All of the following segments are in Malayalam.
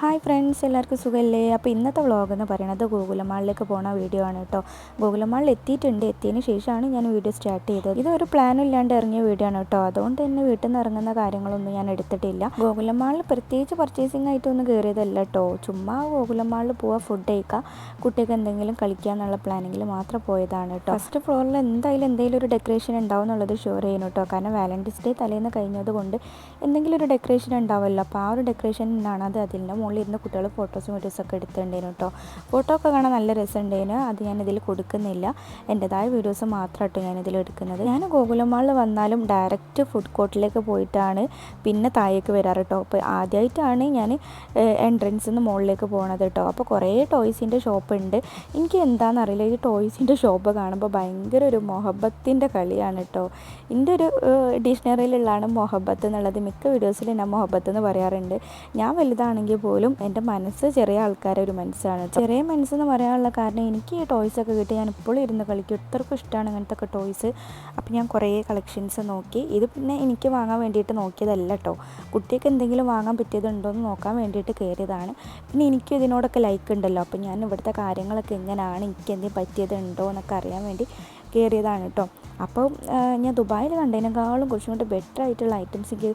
ഹായ് ഫ്രണ്ട്സ് എല്ലാവർക്കും സുഖമല്ലേ അപ്പോൾ ഇന്നത്തെ വ്ളോഗ് എന്ന് പറയുന്നത് ഗോകുലമാളിലേക്ക് പോണ വീഡിയോ ആണ് കേട്ടോ. ഗോകുലമാളിൽ എത്തിയിട്ടുണ്ട്. എത്തിയതിന് ശേഷമാണ് ഞാൻ വീഡിയോ സ്റ്റാർട്ട് ചെയ്തത്. ഇതൊരു പ്ലാൻ ഇല്ലാണ്ട് ഇറങ്ങിയ വീഡിയോ ആണ് കേട്ടോ. അതുകൊണ്ട് തന്നെ വീട്ടിൽ നിന്ന് ഇറങ്ങുന്ന കാര്യങ്ങളൊന്നും ഞാൻ എടുത്തിട്ടില്ല. ഗോകുലമാളിൽ പ്രത്യേകിച്ച് പർച്ചേസിംഗ് ആയിട്ട് ഒന്നും കയറിയതല്ല കേട്ടോ. ചുമ്മാ ഗോകുലമാളിൽ പോവാ ഫുഡ് കഴിക്കുക കുട്ടികൾക്ക് എന്തെങ്കിലും കളിക്കുക എന്നുള്ള പ്ലാനിങ്ങിൽ മാത്രം പോയതാണ് കേട്ടോ. ഫസ്റ്റ് ഫ്ലോറിൽ എന്തായാലും എന്തെങ്കിലും ഒരു ഡെക്കറേഷൻ ഉണ്ടാവും എന്നുള്ളത് ഷുവർ ചെയ്യുന്നു കേട്ടോ. കാരണം വാലന്റൈൻസ് ഡേ തലേന്ന് കഴിഞ്ഞതുകൊണ്ട് എന്തെങ്കിലും ഒരു ഡെക്കറേഷൻ ഉണ്ടാവുമല്ലോ അപ്പോൾ ആ ഒരു ഡെക്കറേഷൻ ആണ് അത് അതിന്റെ മുകളിൽ ഇരുന്ന് കുട്ടികൾ ഫോട്ടോസും വീഡിയോസും ഒക്കെ എടുത്തിട്ടുണ്ടായിരുന്നു കേട്ടോ ഫോട്ടോ ഒക്കെ കാണാൻ നല്ല രസമുണ്ടായിരുന്നു. അത് ഞാൻ ഇതിൽ കൊടുക്കുന്നില്ല. എന്റെതായ വീഡിയോസ് മാത്രമായിട്ട് ഞാൻ ഇതിൽ എടുക്കുന്നത്. ഞാൻ ഗോകുലമാളിൽ വന്നാലും ഡയറക്റ്റ് ഫുഡ് കോർട്ടിലേക്ക് പോയിട്ടാണ് പിന്നെ താഴേക്ക് വരാറ് കേട്ടോ അപ്പോൾ ആദ്യമായിട്ടാണ് ഞാൻ എൻട്രൻസിൽ നിന്ന് മുകളിലേക്ക് പോണത് കേട്ടോ അപ്പോൾ കുറേ ടോയ്സിന്റെ ഷോപ്പ് ഉണ്ട്. എനിക്ക് എന്താണെന്നറിയില്ല ഈ ടോയ്സിന്റെ ഷോപ്പ് കാണുമ്പോൾ ഭയങ്കര ഒരു മൊഹബത്തിന്റെ കളിയാണ് കേട്ടോ എന്റെ ഒരു ഡിക്ഷണറിയിലുള്ളതാണ് മൊഹബത്ത് എന്നുള്ളത്. മിക്ക വീഡിയോസിൽ ഞാൻ മൊഹബത്ത് എന്ന് പറയാറുണ്ട്. ഞാൻ വലുതാണെങ്കിൽ പോലും എന്റെ മനസ്സ് ചെറിയ ആൾക്കാരെ ഒരു മനസ്സാണ്. ചെറിയ മനസ്സെന്ന് പറയാനുള്ള കാരണം എനിക്ക് ഈ ടോയ്സ് ഒക്കെ കിട്ടി. ഞാൻ ഇപ്പോഴും ഇരുന്ന് കളിക്കും. ഇത്രക്കും ഇഷ്ടമാണ് അങ്ങനത്തെ ഒക്കെ ടോയ്സ് അപ്പോൾ ഞാൻ കുറേ കളക്ഷൻസ് നോക്കി. ഇത് പിന്നെ എനിക്ക് വാങ്ങാൻ വേണ്ടിയിട്ട് നോക്കിയതല്ല കേട്ടോ കുട്ടിക്ക് എന്തെങ്കിലും വാങ്ങാൻ പറ്റിയതുണ്ടോ എന്ന് നോക്കാൻ വേണ്ടിയിട്ട് കയറിയതാണ് പിന്നെ എനിക്കും ഇതിനോടൊക്കെ ലൈക്ക് ഉണ്ടല്ലോ. അപ്പോൾ ഞാൻ ഇവിടുത്തെ കാര്യങ്ങളൊക്കെ എങ്ങനെയാണ് എനിക്ക് എന്തെങ്കിലും പറ്റിയതുണ്ടോ എന്നൊക്കെ അറിയാൻ വേണ്ടി കയറിയതാണ് കേട്ടോ. അപ്പോൾ ഞാൻ ദുബായിൽ കണ്ടതിനേക്കാളും കുറച്ചും കൂടി ബെറ്റർ ആയിട്ടുള്ള ഐറ്റംസ് എനിക്ക്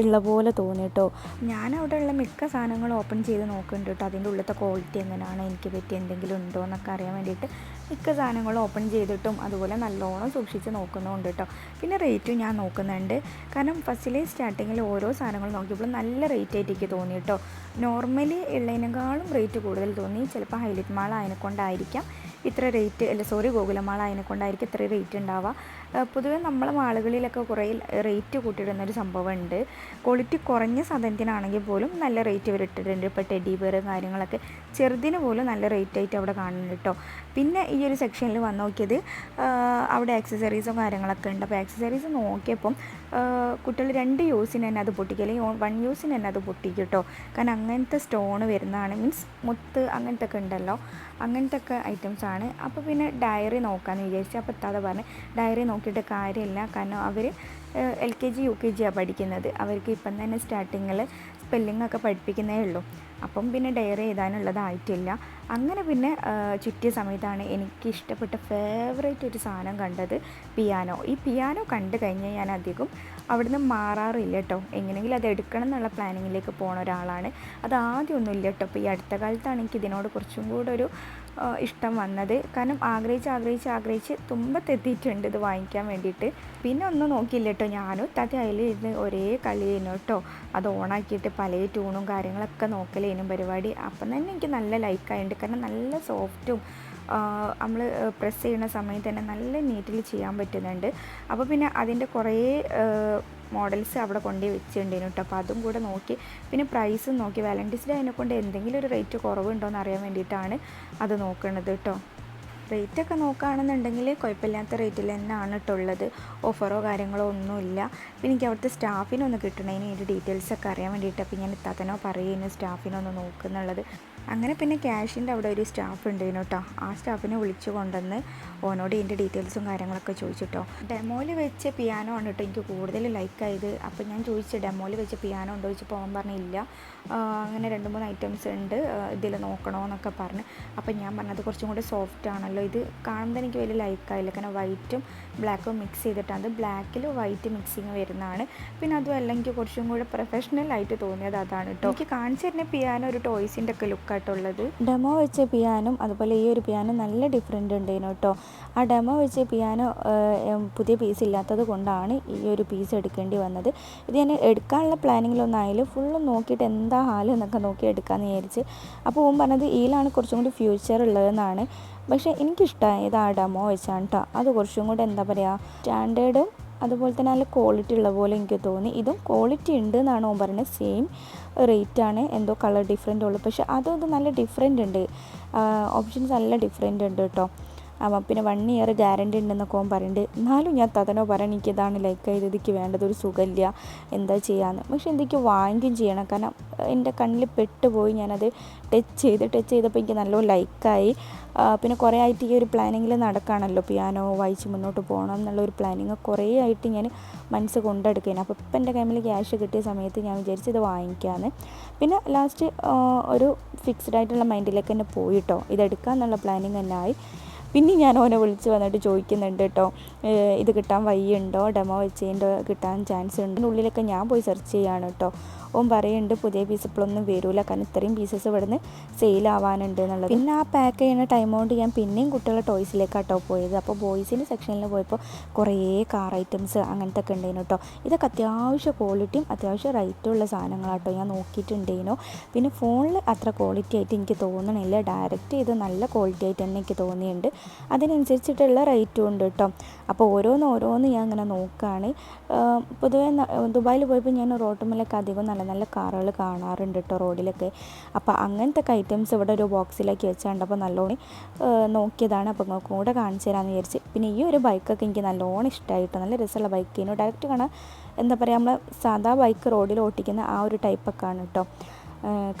ഉള്ള പോലെ തോന്നി കേട്ടോ. ഞാൻ ഉള്ള മിക്ക സാധനങ്ങളും ഓപ്പൺ ചെയ്ത് നോക്കുന്നുണ്ട് കേട്ടോ. അതിന്റെ ഉള്ളിലത്തെ ക്വാളിറ്റി എങ്ങനെയാണ് എനിക്ക് പറ്റി എന്തെങ്കിലും ഉണ്ടോ എന്നൊക്കെ അറിയാൻ വേണ്ടിയിട്ട് മിക്ക സാധനങ്ങളും ഓപ്പൺ ചെയ്തിട്ടും അതുപോലെ നല്ലോണം സൂക്ഷിച്ച് നോക്കുന്നുണ്ട് കേട്ടോ. പിന്നെ റേറ്റും ഞാൻ നോക്കുന്നുണ്ട്. കാരണം ഫസ്റ്റിലെ സ്റ്റാർട്ടിങ്ങിൽ ഓരോ സാധനങ്ങൾ നോക്കിയപ്പോൾ നല്ല റേറ്റ് ആയിട്ട് എനിക്ക് തോന്നി കേട്ടോ. നോർമലി ഉള്ളതിനേക്കാളും റേറ്റ് കൂടുതൽ തോന്നി. ചിലപ്പോൾ ഹൈലൈറ്റ് മാൾ അതിനെക്കൊണ്ടായിരിക്കാം ഇത്ര റേറ്റ് അല്ല സോറി ഗോകുലമാൾ അതിനെക്കൊണ്ടായിരിക്കും ഇത്ര റേറ്റ് ഉണ്ടാവുക. പൊതുവേ നമ്മളെ മാളുകളിലൊക്കെ കുറേ റേറ്റ് കൂട്ടിയിടുന്നൊരു സംഭവമുണ്ട്. ക്വാളിറ്റി കുറഞ്ഞ സാധനത്തിനാണെങ്കിൽ പോലും നല്ല റേറ്റ് ഇവർ ഇട്ടിട്ടുണ്ട്. ഇപ്പോൾ ടെഡി ബെയർ കാര്യങ്ങളൊക്കെ ചെറുതിന് പോലും നല്ല റേറ്റ് ആയിട്ട് അവിടെ കാണുന്നുണ്ട് കേട്ടോ. പിന്നെ ഈ ഒരു സെക്ഷനിൽ വന്ന് നോക്കിയത് അവിടെ ആക്സസറീസും കാര്യങ്ങളൊക്കെ ഉണ്ട്. അപ്പോൾ ആക്സസറീസ് നോക്കിയപ്പം കുട്ടികൾ രണ്ട് യൂസിന് തന്നെ അത് പൊട്ടിക്കും. അല്ലെങ്കിൽ വൺ യൂസിന് തന്നെ അത് പൊട്ടിക്കും കേട്ടോ. കാരണം അങ്ങനത്തെ സ്റ്റോൺ വരുന്നതാണ്. മീൻസ് മുത്ത് അങ്ങനത്തെ ഒക്കെ ഉണ്ടല്ലോ. അങ്ങനത്തെ ഒക്കെ ആണ് അപ്പോൾ പിന്നെ ഡയറി നോക്കാമെന്ന് വിചാരിച്ചു അപ്പോൾ എത്താതെ പറഞ്ഞു ഡയറി നോക്കിയിട്ട് കാര്യമില്ല. കാരണം അവർ L K G U K ജിയാണ് പഠിക്കുന്നത്. അവർക്ക് ഇപ്പം തന്നെ സ്റ്റാർട്ടിങ്ങിൽ സ്പെല്ലിംഗ് ഒക്കെ പഠിപ്പിക്കുന്നേ ഉള്ളൂ. അപ്പം പിന്നെ ഡയർ എഴുതാനുള്ളതായിട്ടില്ല. അങ്ങനെ പിന്നെ ചുറ്റിയ സമയത്താണ് എനിക്ക് ഇഷ്ടപ്പെട്ട ഫേവറേറ്റ് ഒരു സാധനം കണ്ടത് പിയാനോ ഈ പിയാനോ കണ്ടു കഴിഞ്ഞാൽ ഞാൻ അധികം അവിടുന്ന് മാറാറില്ല കേട്ടോ എങ്ങനെയെങ്കിലും അത് എടുക്കണം എന്നുള്ള പ്ലാനിങ്ങിലേക്ക് പോണ ഒരാളാണ്. അത് ആദ്യമൊന്നുമില്ല കേട്ടോ അപ്പോൾ ഈ അടുത്ത കാലത്താണ് എനിക്ക് ഇതിനോട് കുറച്ചും കൂടെ ഒരു ഇഷ്ടം വന്നത്. കാരണം ആഗ്രഹിച്ച് ആഗ്രഹിച്ച് ആഗ്രഹിച്ച് തുമ്പത്തെത്തിയിട്ടുണ്ട് ഇത് വാങ്ങിക്കാൻ വേണ്ടിയിട്ട്. പിന്നെ ഒന്നും നോക്കിയില്ല കേട്ടോ ഞാനും തതി അതിൽ ഇരുന്ന് ഒരേ കളി ചെയ്യുന്നു കേട്ടോ അത് ഓണാക്കിയിട്ട് പല ട്യൂണും കാര്യങ്ങളൊക്കെ നോക്കലേനും പരിപാടി. അപ്പം തന്നെ എനിക്ക് നല്ല ലൈക്കായിട്ടുണ്ട്. കാരണം നല്ല സോഫ്റ്റും നമ്മൾ പ്രസ് ചെയ്യുന്ന സമയത്ത് തന്നെ നല്ല നീറ്റിൽ ചെയ്യാൻ പറ്റുന്നുണ്ട്. അപ്പോൾ പിന്നെ അതിന്റെ കുറേ മോഡൽസ് അവിടെ കൊണ്ടു വെച്ചിട്ടുണ്ടായിരുന്നു കേട്ടോ. അപ്പോൾ അതും കൂടെ നോക്കി പിന്നെ പ്രൈസും നോക്കി. വാലന്റീസ് ഡേ അതിനെക്കൊണ്ട് എന്തെങ്കിലും ഒരു റേറ്റ് കുറവുണ്ടോ അറിയാൻ വേണ്ടിയിട്ടാണ് അത് നോക്കുന്നത് കേട്ടോ. റേറ്റൊക്കെ നോക്കുകയാണെന്നുണ്ടെങ്കിൽ കുഴപ്പമില്ലാത്ത റേറ്റിൽ തന്നെയാണ് ഇട്ടുള്ളത് ഓഫറോ കാര്യങ്ങളോ ഒന്നുമില്ല. പിന്നെ എനിക്ക് അവിടുത്തെ സ്റ്റാഫിനൊന്ന് കിട്ടണതിന് അതിന്റെ ഡീറ്റെയിൽസൊക്കെ അറിയാൻ വേണ്ടിയിട്ട് അപ്പോൾ ഞാൻ ഇത്താത്തനോ പറയുന്നു സ്റ്റാഫിനൊന്ന് നോക്കുന്നുള്ളത് അങ്ങനെ പിന്നെ ക്യാഷിന്റെ അവിടെ ഒരു സ്റ്റാഫ് ഉണ്ടായിരുന്നു കേട്ടോ. ആ സ്റ്റാഫിനെ വിളിച്ചു കൊണ്ടുവന്ന് ഓനോട് ഇതിന്റെ ഡീറ്റെയിൽസും കാര്യങ്ങളൊക്കെ ചോദിച്ചിട്ടോ. ഡെമോയിൽ വെച്ച പിയാനോ ആണ് കേട്ടോ എനിക്ക് കൂടുതൽ ലൈക്ക് ലൈക്കായത് അപ്പോൾ ഞാൻ ചോദിച്ചു ഡെമോയിൽ വെച്ച പിയാനോ ഉണ്ടോ? ചോദിച്ചു പോകാൻ പറഞ്ഞില്ല അങ്ങനെ രണ്ട് മൂന്ന് ഐറ്റംസ് ഉണ്ട് ഇതിൽ നോക്കണമെന്നൊക്കെ പറഞ്ഞ്. അപ്പോൾ ഞാൻ പറഞ്ഞത് കുറച്ചും കൂടി സോഫ്റ്റ് ആണല്ലോ. ഇത് കാണുമ്പോൾ എനിക്ക് വലിയ ലൈക്കായില്ല കാരണം വൈറ്റും ബ്ലാക്കും മിക്സ് ചെയ്തിട്ടാണ്. ബ്ലാക്കിൽ വൈറ്റ് മിക്സിങ് വരുന്നതാണ്. പിന്നെ അതുമല്ല എനിക്ക് കുറച്ചും കൂടി പ്രൊഫഷണൽ ആയിട്ട് തോന്നിയത് അതാണ് കേട്ടോ. എനിക്ക് കാണിച്ചു തരുന്ന പിയാനോ ഒരു ടോയ്സിന്റെ ഒക്കെ ലുക്കായിട്ടുള്ളത് ഡെമോ വെച്ച പിയാനും അതുപോലെ ഈ ഒരു പിയാനോ നല്ല ഡിഫറെന്റ് ഉണ്ടായിരുന്നു കേട്ടോ ആ ഡെമോ വെച്ച പിയാനോ പുതിയ പീസ് ഇല്ലാത്തത് കൊണ്ടാണ് ഈ ഒരു പീസ് എടുക്കേണ്ടി വന്നത്. ഇത് ഞാൻ എടുക്കാനുള്ള പ്ലാനിങ്ങിലൊന്നായാലും ഫുള്ള് നോക്കിയിട്ട് എന്താ ഹാൽ എന്നൊക്കെ നോക്കി എടുക്കാമെന്ന് വിചാരിച്ച്. അപ്പോൾ ഓൻ പറഞ്ഞത് ഇതിലാണ് കുറച്ചും കൂടി ഫ്യൂച്ചർ ഉള്ളതെന്നാണ്. പക്ഷേ എനിക്കിഷ്ടമായത് ആ ഡെമോ വെച്ചാണ് കേട്ടോ അത് കുറച്ചും കൂടി എന്താ പറയുക സ്റ്റാൻഡേർഡും അതുപോലെ തന്നെ നല്ല ക്വാളിറ്റി ഉള്ള പോലെ എനിക്ക് തോന്നി. ഇതും ക്വാളിറ്റി ഉണ്ട് എന്നാണ് ഓൻ പറഞ്ഞത് സെയിം റേറ്റാണ് എന്തോ കളർ ഡിഫറെന്റ് ഉള്ളു. പക്ഷേ അതൊന്നും നല്ല ഡിഫറെന്റ് ഉണ്ട്. ഓപ്ഷൻസ് നല്ല ഡിഫറെന്റ് ഉണ്ട് കേട്ടോ. പിന്നെ വൺ ഇയർ ഗ്യാരണ്ടി ഉണ്ടെന്നൊക്കെ ഓൻ പറയുന്നുണ്ട് എന്നാലും ഞാൻ തതനോ പറയാൻ എനിക്ക് ഇതാണ് ലൈക്ക് ചെയ്ത് ഇതിക്ക് വേണ്ടത് ഒരു സുഖമില്ല എന്താ ചെയ്യാന്ന്. പക്ഷെ എന്തൊക്കെ വാങ്ങിക്കും ചെയ്യണം. കാരണം എന്റെ കണ്ണിൽ പെട്ടുപോയി ഞാനത് ടച്ച് ചെയ്ത് ടച്ച് ചെയ്തപ്പോൾ എനിക്ക് നല്ലോണം ലൈക്കായി പിന്നെ കുറേ ആയിട്ട് ഈ ഒരു പ്ലാനിങ്ങിൽ നടക്കുകയാണല്ലോ പിയാനോ വായിച്ച് മുന്നോട്ട് പോകണം എന്നുള്ള ഒരു പ്ലാനിങ് കുറേ ആയിട്ട് ഞാൻ മനസ്സ് കൊണ്ടെടുക്കുകയാണ്. അപ്പോൾ ഇപ്പം എന്റെ കയ്യിൽ ക്യാഷ് കിട്ടിയ സമയത്ത് ഞാൻ വിചാരിച്ച് ഇത് വാങ്ങിക്കാമെന്ന് പിന്നെ ലാസ്റ്റ് ഒരു ഫിക്സ്ഡ് ആയിട്ടുള്ള മൈൻഡിലേക്ക് തന്നെ പോയിട്ടോ ഇതെടുക്കാമെന്നുള്ള പ്ലാനിങ് തന്നെ ആയി. പിന്നെ ഞാൻ ഓനെ വിളിച്ച് വന്നിട്ട് ചോദിക്കുന്നുണ്ട് കേട്ടോ ഇത് കിട്ടാൻ വയ്യുണ്ടോ ഡെമോ വെച്ചതിന്റെ കിട്ടാൻ ചാൻസ് ഉണ്ട്? ഉള്ളിലൊക്കെ ഞാൻ പോയി സെർച്ച് ചെയ്യാണ് കേട്ടോ ഓൻ പറയുന്നുണ്ട് പുതിയ പീസ് ഇപ്പോഴൊന്നും വരൂല കാരണം ഇത്രയും പീസസ് ഇവിടുന്ന് സെയിൽ ആവാനുണ്ട് എന്നുള്ളത്. പിന്നെ ആ പാക്ക് ചെയ്യുന്ന ടൈം കൊണ്ട് ഞാൻ പിന്നെയും കുട്ടികളുടെ ടോയ്സിലേക്കാട്ടോ പോയത്. അപ്പോൾ ബോയ്സിന്റെ സെക്ഷനിൽ പോയപ്പോൾ കുറേ കാർ ഐറ്റംസ് അങ്ങനത്തെ ഒക്കെ ഉണ്ടായിരുന്നു കേട്ടോ ഇതൊക്കെ അത്യാവശ്യം ക്വാളിറ്റിയും അത്യാവശ്യം റേറ്റുള്ള സാധനങ്ങളാട്ടോ ഞാൻ നോക്കിയിട്ടുണ്ടേനു. പിന്നെ ഫോണിൽ അത്ര ക്വാളിറ്റി ആയിട്ട് എനിക്ക് തോന്നണില്ല. ഡയറക്റ്റ് ഇത് നല്ല ക്വാളിറ്റി ആയിട്ട് തന്നെ എനിക്ക് തോന്നിയിട്ടുണ്ട് അതിനനുസരിച്ചിട്ടുള്ള റേറ്റും ഉണ്ട് കേട്ടോ അപ്പോൾ ഓരോന്ന് ഓരോന്ന് ഞാൻ അങ്ങനെ നോക്കുകയാണ് പൊതുവേ ദുബായിൽ പോയപ്പോൾ ഞാൻ റോട്ടുമലൊക്കെ അധികം നല്ല നല്ല കാറുകൾ കാണാറുണ്ട് കേട്ടോ റോഡിലൊക്കെ. അപ്പോൾ അങ്ങനത്തെ ഐറ്റംസ് ഇവിടെ ഒരു ബോക്സിലാക്കി വെച്ചാണ്ട് അപ്പോൾ നല്ലോണം നോക്കിയതാണ്. അപ്പോൾ നിങ്ങൾക്ക് കൂടെ കാണിച്ചു തരാമെന്ന് വിചാരിച്ച്. പിന്നെ ഈ ഒരു ബൈക്കൊക്കെ എനിക്ക് നല്ലോണം ഇഷ്ടമായിട്ടോ നല്ല രസമുള്ള ബൈക്കിനു ഡയറക്റ്റ് കാണാൻ എന്താ പറയുക നമ്മൾ സാധാ ബൈക്ക് റോഡിൽ ഓട്ടിക്കുന്ന ആ ഒരു ടൈപ്പൊക്കെ ആണ് കേട്ടോ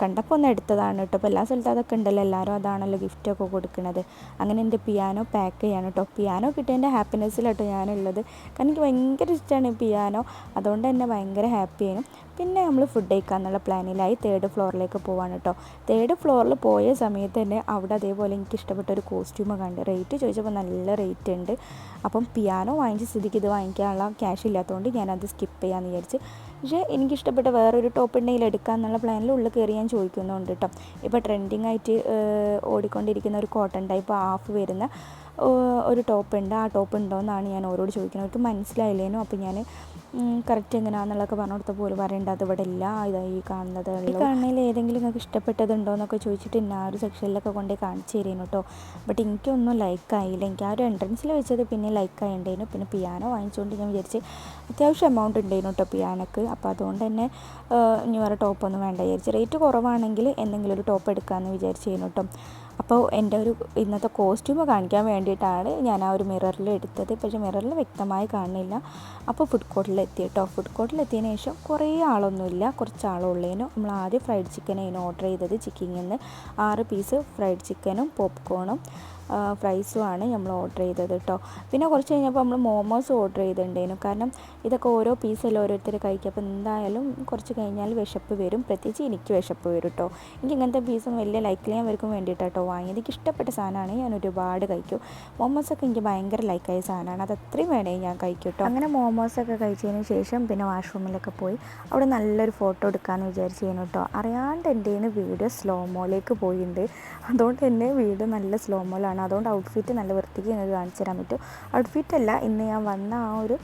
കണ്ടപ്പോൾ ഒന്ന് എടുത്തതാണ് കേട്ടോ. അപ്പോൾ എല്ലാ സ്ഥലത്തും അതൊക്കെ ഉണ്ടല്ലോ. എല്ലാവരും അതാണല്ലോ ഗിഫ്റ്റൊക്കെ കൊടുക്കുന്നത്. അങ്ങനെ എന്റെ പിയാനോ പാക്ക് ചെയ്യാണ് കേട്ടോ. പിയാനോ കിട്ടിയതിന്റെ ഹാപ്പിനെസ്സിലാട്ടോ ഞാനുള്ളത്. കാരണം എനിക്ക് ഭയങ്കര ഇഷ്ടമാണ് പിയാനോ അതുകൊണ്ട് തന്നെ ഭയങ്കര ഹാപ്പിയാണ് പിന്നെ നമ്മൾ ഫുഡ് കഴിക്കാമെന്നുള്ള പ്ലാനിലായി തേർഡ് ഫ്ലോറിലേക്ക് പോവാണ് കേട്ടോ. തേർഡ് ഫ്ലോറിൽ പോയ സമയത്ത് തന്നെ അവിടെ അതേപോലെ എനിക്ക് ഇഷ്ടപ്പെട്ട ഒരു കോസ്റ്റ്യൂം കണ്ട്. റേറ്റ് ചോദിച്ചപ്പോൾ നല്ല റേറ്റ് ഉണ്ട്. അപ്പം പിയാനോ വാങ്ങിച്ച സ്ഥിതിക്ക് ഇത് വാങ്ങിക്കാനുള്ള ക്യാഷ് ഇല്ലാത്തതുകൊണ്ട് ഞാനത് സ്കിപ്പ് ചെയ്യാമെന്ന് വിചാരിച്ച് പക്ഷേ എനിക്കിഷ്ടപ്പെട്ട വേറൊരു ടോപ്പ് ഉണ്ടെങ്കിൽ എടുക്കാം എന്നുള്ള പ്ലാനിൽ ഉള്ളിൽ കയറി ഞാൻ ചോദിക്കുന്നുണ്ട് കേട്ടോ ഇപ്പോൾ ട്രെൻഡിങ് ആയിട്ട് ഓടിക്കൊണ്ടിരിക്കുന്ന ഒരു കോട്ടൺ ടൈപ്പ് ഹാഫ് വരുന്ന ഒരു ടോപ്പ് ഉണ്ട് ആ ടോപ്പ് ഉണ്ടോ എന്നാണ് ഞാൻ ഓരോട് ചോദിക്കുന്നത്. അവർക്ക് മനസ്സിലായില്ലേനോ? അപ്പോൾ ഞാൻ കറക്റ്റ് എങ്ങനെയാണെന്നുള്ളതൊക്കെ പറഞ്ഞു കൊടുത്ത പോലും പറയേണ്ട അത് ഇവിടെ ഇല്ല ഇതായി ഈ കാണുന്നത് ഈ കാണുന്നതിൽ ഏതെങ്കിലും നിങ്ങൾക്ക് ഇഷ്ടപ്പെട്ടതുണ്ടോ എന്നൊക്കെ ചോദിച്ചിട്ട് ഇന്ന ആ ഒരു സെക്ഷനിലൊക്കെ കൊണ്ടേ കാണിച്ചു തരുന്നു കേട്ടോ ബട്ട് എനിക്കൊന്നും ലൈക്ക് ആയില്ല എനിക്ക് ആ ഒരു എൻട്രൻസിൽ വെച്ചത് പിന്നെ ലൈക്ക് ആയിണ്ടേനു. പിന്നെ പിയാനോ വാങ്ങിച്ചുകൊണ്ട് ഞാൻ വിചാരിച്ച് അത്യാവശ്യം എമൗണ്ട് ഉണ്ടായിരുന്നു കേട്ടോ പിയാനക്ക് അപ്പോൾ അതുകൊണ്ട് തന്നെ ഇനി വേറെ ടോപ്പൊന്നും വേണ്ട. വിചാരിച്ച് റേറ്റ് കുറവാണെങ്കിൽ എന്തെങ്കിലും ഒരു ടോപ്പ് എടുക്കാമെന്ന് വിചാരിച്ചിരുന്നു കേട്ടോ അപ്പോൾ എന്റെ ഒരു ഇന്നത്തെ കോസ്റ്റ്യൂം കാണിക്കാൻ വേണ്ടിയിട്ടാണ് ഞാൻ ആ ഒരു മിററിൽ എടുത്തത്. പക്ഷേ മിററിൽ വ്യക്തമായി കാണുന്നില്ല. അപ്പോൾ ഫുഡ് കോർട്ടിൽ എത്തി കേട്ടോ. ഫുഡ് കോർട്ടിൽ എത്തിയതിന് ശേഷം കുറേ ആളൊന്നുമില്ല. കുറച്ച് ആളുള്ളതിനും നമ്മൾ ആദ്യം ഫ്രൈഡ് ചിക്കനായിരുന്നു ഓർഡർ ചെയ്തത്. ചിക്കിങ്ങിൽ നിന്ന് ആറ് പീസ് ഫ്രൈഡ് ചിക്കനും പോപ്കോണും ഫ്രൈസുമാണ് നമ്മൾ ഓർഡർ ചെയ്തത് കേട്ടോ. പിന്നെ കുറച്ച് കഴിഞ്ഞപ്പോൾ നമ്മൾ മോമോസ് ഓർഡർ ചെയ്തിട്ടുണ്ടായിരുന്നു. കാരണം ഇതൊക്കെ ഓരോ പീസല്ല ഓരോരുത്തർ കഴിക്കുക. അപ്പോൾ എന്തായാലും കുറച്ച് കഴിഞ്ഞാൽ വിശപ്പ് വരും. പ്രത്യേകിച്ച് എനിക്ക് വിശപ്പ് വരും കേട്ടോ. എനിക്ക് ഇങ്ങനത്തെ പീസും വലിയ ലൈക്കിൽ ഞാൻ വരക്കും വേണ്ടിയിട്ടാണ് കേട്ടോ വാങ്ങിയത്. എനിക്ക് ഇഷ്ടപ്പെട്ട സാധനമാണ്. ഞാൻ ഒരുപാട് കഴിക്കും. മോമോസൊക്കെ എനിക്ക് ഭയങ്കര ലൈക്കായ സാധനമാണ്. അത് അത്രയും വേണേ ഞാൻ കഴിക്കും കേട്ടോ. അങ്ങനെ മോമോസൊക്കെ കഴിച്ചതിന് ശേഷം പിന്നെ വാഷ്റൂമിലൊക്കെ പോയി. അവിടെ നല്ലൊരു ഫോട്ടോ എടുക്കാമെന്ന് വിചാരിച്ചിരുന്നു കേട്ടോ. അറിയാണ്ട് എന്റെ വീഡിയോ സ്ലോ മോയിലേക്ക് പോയിട്ടുണ്ട്. അതുകൊണ്ട് തന്നെ വീഡിയോ നല്ല സ്ലോ മോയിലാണ് അതുകൊണ്ട് ഔട്ട്ഫിറ്റ് നല്ല വൃത്തിക്ക് നിങ്ങൾക്ക് കാണിച്ചു തരാൻ പറ്റും. ഔട്ട്ഫിറ്റ് അല്ല ഇന്ന് ഞാൻ വന്ന ആ ഒരു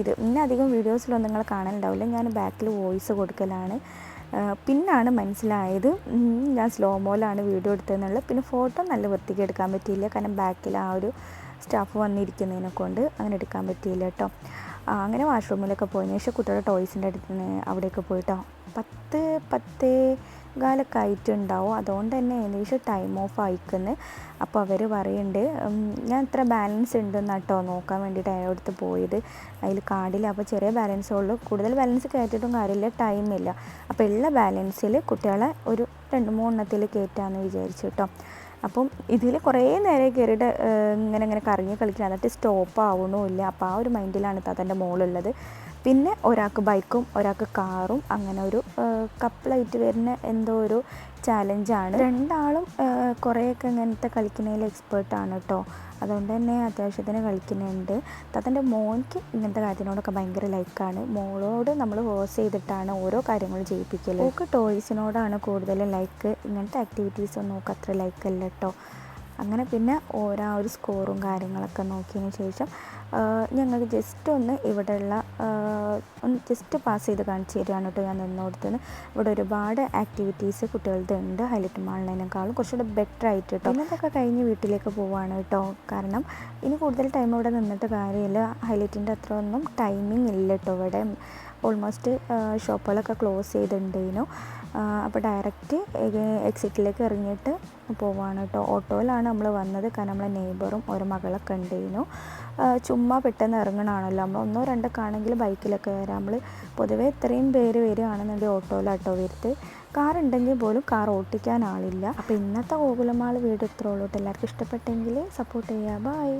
ഇത്. ഇന്ന് അധികം വീഡിയോസിലൊന്നും നിങ്ങൾ കാണാനുണ്ടാവില്ല. ഞാൻ ബാക്കിൽ വോയിസ് കൊടുക്കലാണ്. പിന്നാണ് മനസ്സിലായത് ഞാൻ സ്ലോ മോലാണ് വീഡിയോ എടുത്തതെന്നുള്ളത്. പിന്നെ ഫോട്ടോ നല്ല വൃത്തിക്ക് എടുക്കാൻ പറ്റിയില്ല. കാരണം ബാക്കിൽ ആ ഒരു സ്റ്റാഫ് വന്നിരിക്കുന്നതിനെ കൊണ്ട് അങ്ങനെ എടുക്കാൻ പറ്റിയില്ല കേട്ടോ. അങ്ങനെ വാഷ്റൂമിലൊക്കെ പോയതിന് ശേഷം കുട്ടികളുടെ ടോയ്സിന്റെ അടുത്ത് അവിടെയൊക്കെ പോയിട്ടോ പത്ത് പത്തേ കാലൊക്കെ ആയിട്ടുണ്ടാവും അതുകൊണ്ട് തന്നെ ഏകദേശം ടൈം ഓഫ് ആയിക്കുന്നു. അപ്പോൾ അവർ പറയുന്നുണ്ട് ഞാൻ ഇത്ര ബാലൻസ് ഉണ്ടെന്ന് കേട്ടോ നോക്കാൻ വേണ്ടിയിട്ട് അതിനടുത്ത് പോയത്. അതിൽ കാർഡിൽ അപ്പോൾ ചെറിയ ബാലൻസേ ഉള്ളൂ. കൂടുതൽ ബാലൻസ് കയറ്റിയിട്ടും കാര്യമില്ല ടൈമില്ല അപ്പോൾ ഉള്ള ബാലൻസിൽ കുട്ടികളെ ഒരു രണ്ട് മൂന്നെണ്ണത്തിൽ കയറ്റാമെന്ന് വിചാരിച്ചു കേട്ടോ. അപ്പം ഇതിൽ കുറേ നേരം കയറിയിട്ട് ഇങ്ങനെ ഇങ്ങനെ കറങ്ങി കളിക്കണം. എന്നിട്ട് സ്റ്റോപ്പ് ആവണമില്ല. അപ്പോൾ ആ ഒരു മൈൻഡിലാണ് തതന്റെ മോളുള്ളത്. പിന്നെ ഒരാൾക്ക് ബൈക്കും ഒരാൾക്ക് കാറും അങ്ങനെ ഒരു കപ്പിളായിട്ട് വരുന്ന എന്തോ ഒരു ചാലഞ്ചാണ്. രണ്ടാളും കുറേയൊക്കെ ഇങ്ങനത്തെ കളിക്കുന്നതിൽ എക്സ്പേർട്ടാണ് കേട്ടോ അതുകൊണ്ട് തന്നെ അത്യാവശ്യത്തിന് കളിക്കുന്നുണ്ട്. തത്തന്റെ മോൻക്ക് ഇങ്ങനത്തെ കാര്യത്തിനോടൊക്കെ ഭയങ്കര ലൈക്കാണ് മോളോട് നമ്മൾ ഹോസ് ചെയ്തിട്ടാണ് ഓരോ കാര്യങ്ങൾ ചെയ്യിപ്പിക്കൽ ഓക്ക് ടോയ്സിനോടാണ് കൂടുതൽ ലൈക്ക് ഇങ്ങനത്തെ ആക്ടിവിറ്റീസ് ഒന്നും ലൈക്കല്ല കേട്ടോ അങ്ങനെ പിന്നെ ഓരോ ഒരു സ്കോറും കാര്യങ്ങളൊക്കെ നോക്കിയതിന് ശേഷം ഞങ്ങൾക്ക് ജസ്റ്റ് ഒന്ന് ഇവിടെയുള്ള ഒന്ന് ജസ്റ്റ് പാസ് ചെയ്ത് കാണിച്ചു തരികയാണ് കേട്ടോ ഞാൻ നിന്നോടത്തുനിന്ന്. ഇവിടെ ഒരുപാട് ആക്ടിവിറ്റീസ് കുട്ടികളുടെ ഉണ്ട്. ഹൈലൈറ്റ് മാളിനേക്കാളും കുറച്ചുകൂടെ ബെറ്റർ ആയിട്ട് കേട്ടോ ഇന്നതൊക്കെ കഴിഞ്ഞ് വീട്ടിലേക്ക് പോവാണ് കേട്ടോ കാരണം ഇനി കൂടുതൽ ടൈം ഇവിടെ നിന്നിട്ട് കാര്യമില്ല. ഹൈലൈറ്റിന്റെ അത്ര ഒന്നും ടൈമിംഗ് ഇല്ല കേട്ടോ ഇവിടെ. ഓൾമോസ്റ്റ് ഷോപ്പുകളൊക്കെ ക്ലോസ് ചെയ്തിട്ടുണ്ടേനു അപ്പോൾ ഡയറക്റ്റ് എക്സിറ്റിലേക്ക് ഇറങ്ങിയിട്ട് പോവാണ് കേട്ടോ ഓട്ടോയിലാണ് നമ്മൾ വന്നത്. കാരണം നമ്മളെ നെയ്ബറും ഒരു മകളെ കണ്ടിരുന്നു ചുമ്മാ പെട്ടെന്ന് ഇറങ്ങണമാണല്ലോ നമ്മൾ ഒന്നോ രണ്ടോ ആണെങ്കിൽ ബൈക്കിലൊക്കെ വരാം. നമ്മൾ പൊതുവേ ഇത്രയും പേര് വരികയാണെന്നുണ്ടെങ്കിൽ ഓട്ടോയിലാട്ടോ വരുത്ത്. കാർ ഉണ്ടെങ്കിൽ പോലും കാർ ഓട്ടിക്കാൻ ആളില്ല. അപ്പോൾ ഇന്നത്തെ ഗോകുലമാൾ വീട് ഇത്രയുള്ളൂ എല്ലാവർക്കും ഇഷ്ടപ്പെട്ടെങ്കിൽ സപ്പോർട്ട് ചെയ്യുക ബൈ